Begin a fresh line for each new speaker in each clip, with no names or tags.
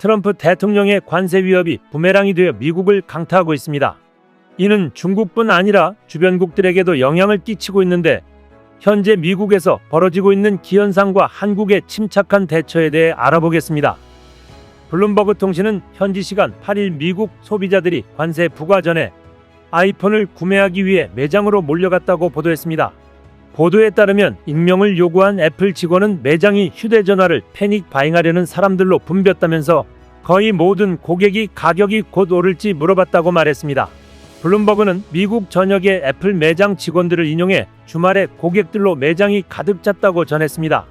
트럼프 대통령의 관세 위협이 부메랑이 되어 미국을 강타하고 있습니다. 이는 중국뿐 아니라 주변국들에게도 영향을 끼치고 있는데 현재 미국에서 벌어지고 있는 기현상과 한국의 침착한 대처에 대해 알아보겠습니다. 블룸버그 통신은 현지 시간 8일 미국 소비자들이 관세 부과 전에 아이폰을 구매하기 위해 매장으로 몰려갔다고 보도했습니다. 보도에 따르면 익명을 요구한 애플 직원은 매장이 휴대전화를 패닉 바잉하려는 사람들로 붐볐다면서 거의 모든 고객이 가격이 곧 오를지 물어봤다고 말했습니다. 블룸버그는 미국 전역의 애플 매장 직원들을 인용해 주말에 고객들로 매장이 가득 찼다고 전했습니다.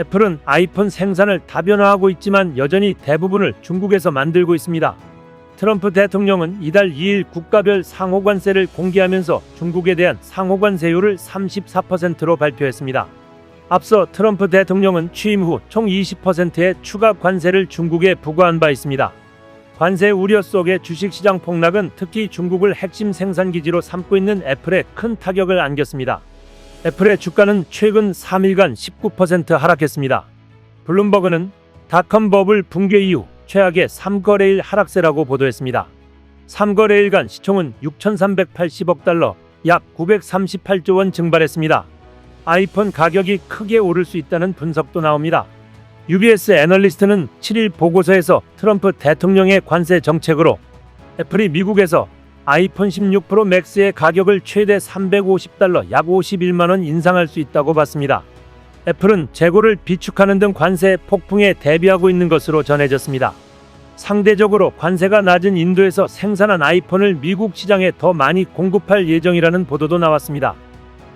애플은 아이폰 생산을 다변화하고 있지만 여전히 대부분을 중국에서 만들고 있습니다. 트럼프 대통령은 이달 2일 국가별 상호관세를 공개하면서 중국에 대한 상호관세율을 34%로 발표했습니다. 앞서 트럼프 대통령은 취임 후 총 20%의 추가 관세를 중국에 부과한 바 있습니다. 관세 우려 속의 주식시장 폭락은 특히 중국을 핵심 생산기지로 삼고 있는 애플에 큰 타격을 안겼습니다. 애플의 주가는 최근 3일간 19% 하락했습니다. 블룸버그는 닷컴 버블 붕괴 이후 최악의 3거래일 하락세라고 보도했습니다. 3거래일간 시총은 6,380억 달러, 약 938조 원 증발했습니다. 아이폰 가격이 크게 오를 수 있다는 분석도 나옵니다. UBS 애널리스트는 7일 보고서에서 트럼프 대통령의 관세 정책으로 애플이 미국에서 아이폰 16 프로 맥스의 가격을 최대 350달러 약 51만 원 인상할 수 있다고 봤습니다. 애플은 재고를 비축하는 등 관세 폭풍에 대비하고 있는 것으로 전해졌습니다. 상대적으로 관세가 낮은 인도에서 생산한 아이폰을 미국 시장에 더 많이 공급할 예정이라는 보도도 나왔습니다.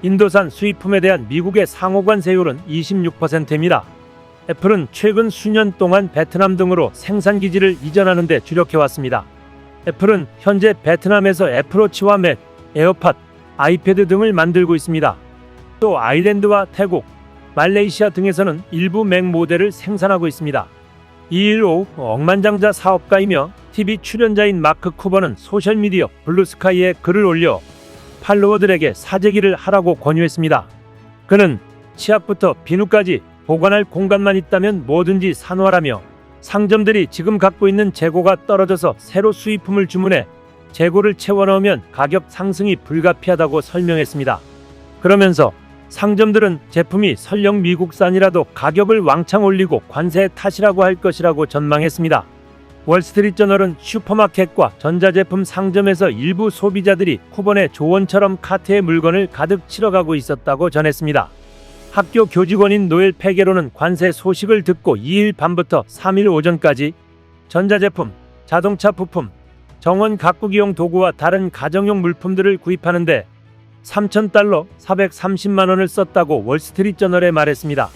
인도산 수입품에 대한 미국의 상호관세율은 26%입니다. 애플은 최근 수년 동안 베트남 등으로 생산 기지를 이전하는 데 주력해 왔습니다. 애플은 현재 베트남에서 애플워치와 맥, 에어팟, 아이패드 등을 만들고 있습니다. 또 아일랜드와 태국, 말레이시아 등에서는 일부 맥 모델을 생산하고 있습니다. 2일 오후 억만장자 사업가이며 TV 출연자인 마크 쿠버는 소셜미디어 블루스카이에 글을 올려 팔로워들에게 사재기를 하라고 권유했습니다. 그는 치약부터 비누까지 보관할 공간만 있다면 뭐든지 사놓으라며 상점들이 지금 갖고 있는 재고가 떨어져서 새로 수입품을 주문해 재고를 채워 넣으면 가격 상승이 불가피하다고 설명했습니다. 그러면서 상점들은 제품이 설령 미국산이라도 가격을 왕창 올리고 관세 탓이라고 할 것이라고 전망했습니다. 월스트리트저널은 슈퍼마켓과 전자제품 상점에서 일부 소비자들이 쿠번의 조언처럼 카트에 물건을 가득 실어가고 있었다고 전했습니다. 학교 교직원인 노엘 페게로는 관세 소식을 듣고 2일 밤부터 3일 오전까지 전자제품, 자동차 부품, 정원 가꾸기용 도구와 다른 가정용 물품들을 구입하는데 3,000달러 430만 원을 썼다고 월스트리트저널에 말했습니다.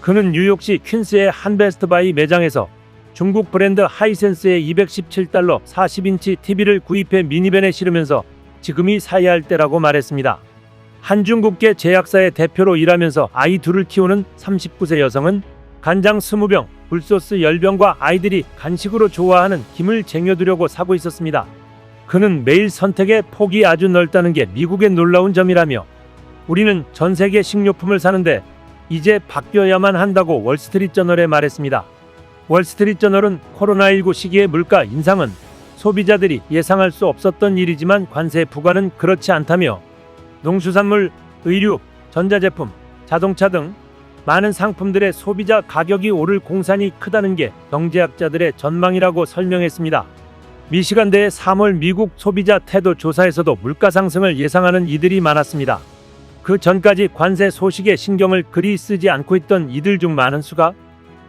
그는 뉴욕시 퀸스의 한 베스트바이 매장에서 중국 브랜드 하이센스의 217달러 40인치 TV를 구입해 미니밴에 실으면서 지금이 사야 할 때라고 말했습니다. 한중국계 제약사의 대표로 일하면서 아이 둘을 키우는 39세 여성은 간장 20병, 굴소스 10병과 아이들이 간식으로 좋아하는 김을 쟁여두려고 사고 있었습니다. 그는 매일 선택의 폭이 아주 넓다는 게 미국의 놀라운 점이라며 우리는 전 세계 식료품을 사는데 이제 바뀌어야만 한다고 월스트리트저널에 말했습니다. 월스트리트저널은 코로나19 시기의 물가 인상은 소비자들이 예상할 수 없었던 일이지만 관세 부과는 그렇지 않다며 농수산물, 의류, 전자제품, 자동차 등 많은 상품들의 소비자 가격이 오를 공산이 크다는 게 경제학자들의 전망이라고 설명했습니다. 미시간대의 3월 미국 소비자 태도 조사에서도 물가 상승을 예상하는 이들이 많았습니다. 그 전까지 관세 소식에 신경을 그리 쓰지 않고 있던 이들 중 많은 수가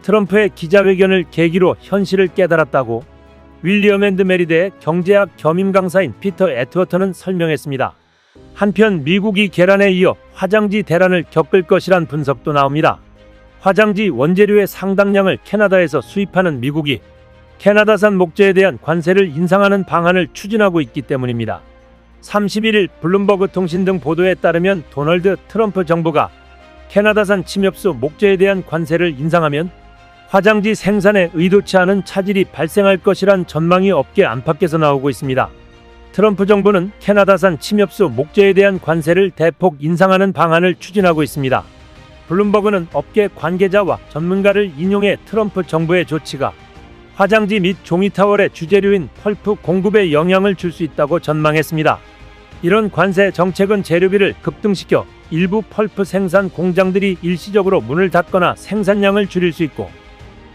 트럼프의 기자회견을 계기로 현실을 깨달았다고 윌리엄 앤드 메리드의 경제학 겸임 강사인 피터 에트워터는 설명했습니다. 한편 미국이 계란에 이어 화장지 대란을 겪을 것이란 분석도 나옵니다. 화장지 원재료의 상당량을 캐나다에서 수입하는 미국이 캐나다산 목재에 대한 관세를 인상하는 방안을 추진하고 있기 때문입니다. 31일 블룸버그 통신 등 보도에 따르면 도널드 트럼프 정부가 캐나다산 침엽수 목재에 대한 관세를 인상하면 화장지 생산에 의도치 않은 차질이 발생할 것이란 전망이 업계 안팎에서 나오고 있습니다. 트럼프 정부는 캐나다산 침엽수 목재에 대한 관세를 대폭 인상하는 방안을 추진하고 있습니다. 블룸버그는 업계 관계자와 전문가를 인용해 트럼프 정부의 조치가 화장지 및 종이 타월의 주재료인 펄프 공급에 영향을 줄 수 있다고 전망했습니다. 이런 관세 정책은 재료비를 급등시켜 일부 펄프 생산 공장들이 일시적으로 문을 닫거나 생산량을 줄일 수 있고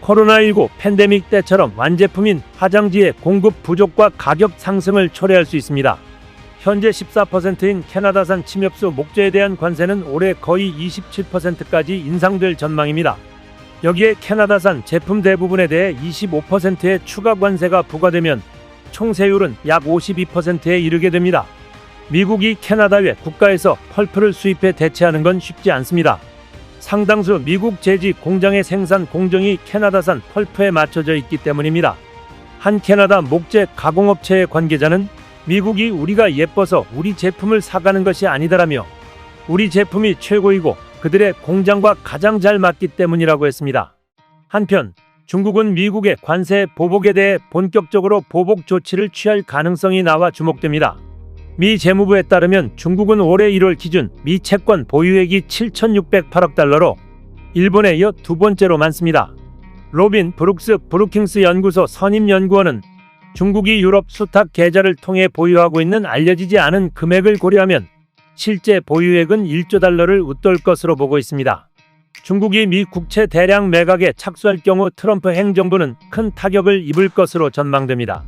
코로나19 팬데믹 때처럼 완제품인 화장지의 공급 부족과 가격 상승을 초래할 수 있습니다. 현재 14%인 캐나다산 침엽수 목재에 대한 관세는 올해 거의 27%까지 인상될 전망입니다. 여기에 캐나다산 제품 대부분에 대해 25%의 추가 관세가 부과되면 총 세율은 약 52%에 이르게 됩니다. 미국이 캐나다 외 국가에서 펄프를 수입해 대체하는 건 쉽지 않습니다. 상당수 미국 제지 공장의 생산 공정이 캐나다산 펄프에 맞춰져 있기 때문입니다. 한 캐나다 목재 가공업체의 관계자는 미국이 우리가 예뻐서 우리 제품을 사가는 것이 아니다라며 우리 제품이 최고이고 그들의 공장과 가장 잘 맞기 때문이라고 했습니다. 한편 중국은 미국의 관세 보복에 대해 본격적으로 보복 조치를 취할 가능성이 나와 주목됩니다. 미 재무부에 따르면 중국은 올해 1월 기준 미 채권 보유액이 7,608억 달러로 일본에 이어 두 번째로 많습니다. 로빈 브룩스 브루킹스 연구소 선임 연구원은 중국이 유럽 수탁 계좌를 통해 보유하고 있는 알려지지 않은 금액을 고려하면 실제 보유액은 1조 달러를 웃돌 것으로 보고 있습니다. 중국이 미 국채 대량 매각에 착수할 경우 트럼프 행정부는 큰 타격을 입을 것으로 전망됩니다.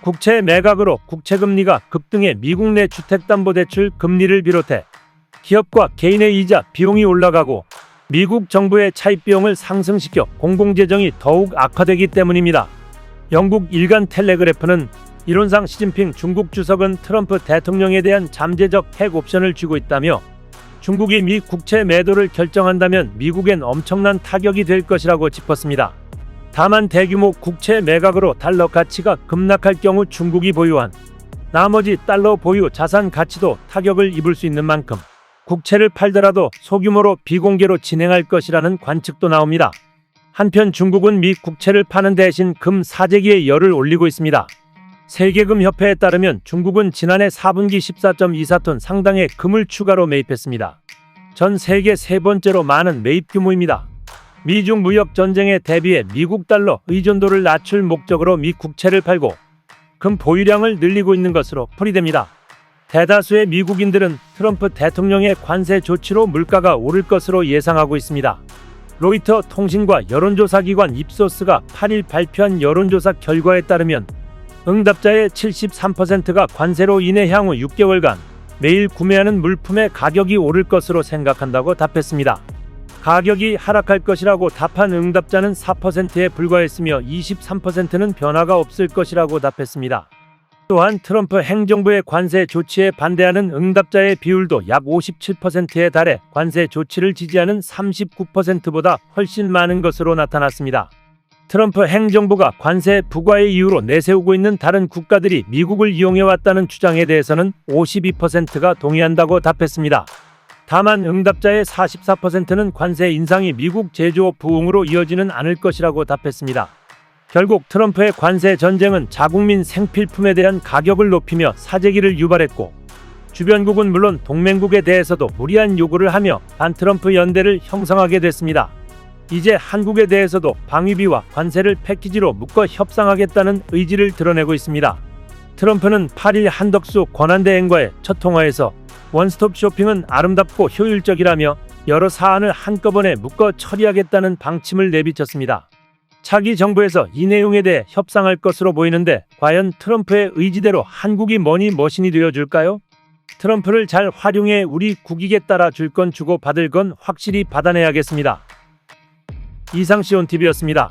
국채 매각으로 국채 금리가 급등해 미국 내 주택담보대출 금리를 비롯해 기업과 개인의 이자 비용이 올라가고 미국 정부의 차입 비용을 상승시켜 공공재정이 더욱 악화되기 때문입니다. 영국 일간 텔레그래프는 이론상 시진핑 중국 주석은 트럼프 대통령에 대한 잠재적 핵 옵션을 쥐고 있다며 중국이 미 국채 매도를 결정한다면 미국엔 엄청난 타격이 될 것이라고 짚었습니다. 다만 대규모 국채 매각으로 달러 가치가 급락할 경우 중국이 보유한 나머지 달러 보유 자산 가치도 타격을 입을 수 있는 만큼 국채를 팔더라도 소규모로 비공개로 진행할 것이라는 관측도 나옵니다. 한편 중국은 미 국채를 파는 대신 금 사재기에 열을 올리고 있습니다. 세계금협회에 따르면 중국은 지난해 4분기 14.24톤 상당의 금을 추가로 매입했습니다. 전 세계 세 번째로 많은 매입 규모입니다. 미중 무역 전쟁에 대비해 미국 달러 의존도를 낮출 목적으로 미 국채를 팔고 금 보유량을 늘리고 있는 것으로 풀이됩니다. 대다수의 미국인들은 트럼프 대통령의 관세 조치로 물가가 오를 것으로 예상하고 있습니다. 로이터 통신과 여론조사 기관 입소스가 8일 발표한 여론조사 결과에 따르면 응답자의 73%가 관세로 인해 향후 6개월간 매일 구매하는 물품의 가격이 오를 것으로 생각한다고 답했습니다. 가격이 하락할 것이라고 답한 응답자는 4%에 불과했으며 23%는 변화가 없을 것이라고 답했습니다. 또한 트럼프 행정부의 관세 조치에 반대하는 응답자의 비율도 약 57%에 달해 관세 조치를 지지하는 39%보다 훨씬 많은 것으로 나타났습니다. 트럼프 행정부가 관세 부과의 이유로 내세우고 있는 다른 국가들이 미국을 이용해왔다는 주장에 대해서는 52%가 동의한다고 답했습니다. 다만 응답자의 44%는 관세 인상이 미국 제조업 부흥으로 이어지는 않을 것이라고 답했습니다. 결국 트럼프의 관세 전쟁은 자국민 생필품에 대한 가격을 높이며 사재기를 유발했고 주변국은 물론 동맹국에 대해서도 무리한 요구를 하며 반트럼프 연대를 형성하게 됐습니다. 이제 한국에 대해서도 방위비와 관세를 패키지로 묶어 협상하겠다는 의지를 드러내고 있습니다. 트럼프는 8일 한덕수 권한대행과의 첫 통화에서 원스톱 쇼핑은 아름답고 효율적이라며 여러 사안을 한꺼번에 묶어 처리하겠다는 방침을 내비쳤습니다. 차기 정부에서 이 내용에 대해 협상할 것으로 보이는데 과연 트럼프의 의지대로 한국이 머니 머신이 되어줄까요? 트럼프를 잘 활용해 우리 국익에 따라 줄 건 주고 받을 건 확실히 받아내야겠습니다. 이상 시온TV였습니다.